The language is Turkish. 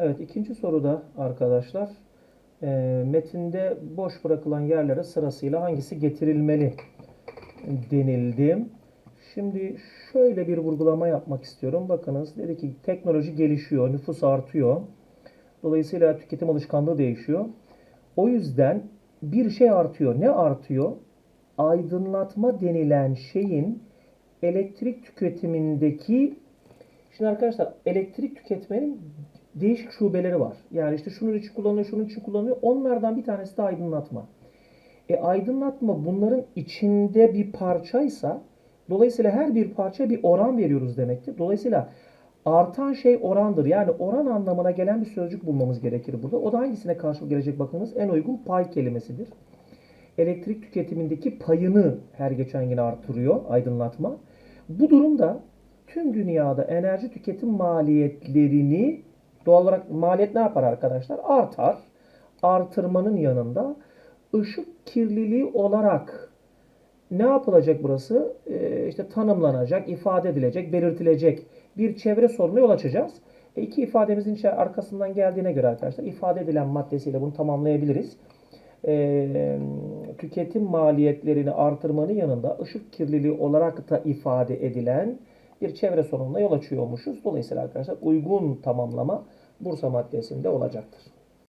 Evet ikinci soruda arkadaşlar e, metinde boş bırakılan yerlere sırasıyla hangisi getirilmeli denildi. Şimdi şöyle bir vurgulama yapmak istiyorum. Bakınız dedi ki teknoloji gelişiyor, nüfus artıyor. Dolayısıyla tüketim alışkanlığı değişiyor. O yüzden bir şey artıyor. Ne artıyor? Aydınlatma denilen şeyin elektrik tüketimindeki Şimdi arkadaşlar elektrik tüketmenin değişik şubeleri var. Yani işte şunun için kullanılıyor, şunun için kullanılıyor. Onlardan bir tanesi de aydınlatma. E aydınlatma bunların içinde bir parçaysa dolayısıyla her bir parça bir oran veriyoruz demektir. Dolayısıyla artan şey orandır. Yani oran anlamına gelen bir sözcük bulmamız gerekir burada. O da hangisine karşılık gelecek bakınız? En uygun pay kelimesidir. Elektrik tüketimindeki payını her geçen gün artırıyor aydınlatma. Bu durumda tüm dünyada enerji tüketim maliyetlerini doğal olarak maliyet ne yapar arkadaşlar? Artar. Artırmanın yanında ışık kirliliği olarak ne yapılacak burası? Ee, işte tanımlanacak, ifade edilecek, belirtilecek bir çevre sorunu yol açacağız. E, iki ifademizin arkasından geldiğine göre arkadaşlar ifade edilen maddesiyle bunu tamamlayabiliriz. Ee, tüketim maliyetlerini artırmanın yanında ışık kirliliği olarak da ifade edilen bir çevre sorununa yol açıyormuşuz. Dolayısıyla arkadaşlar uygun tamamlama Bursa maddesinde olacaktır.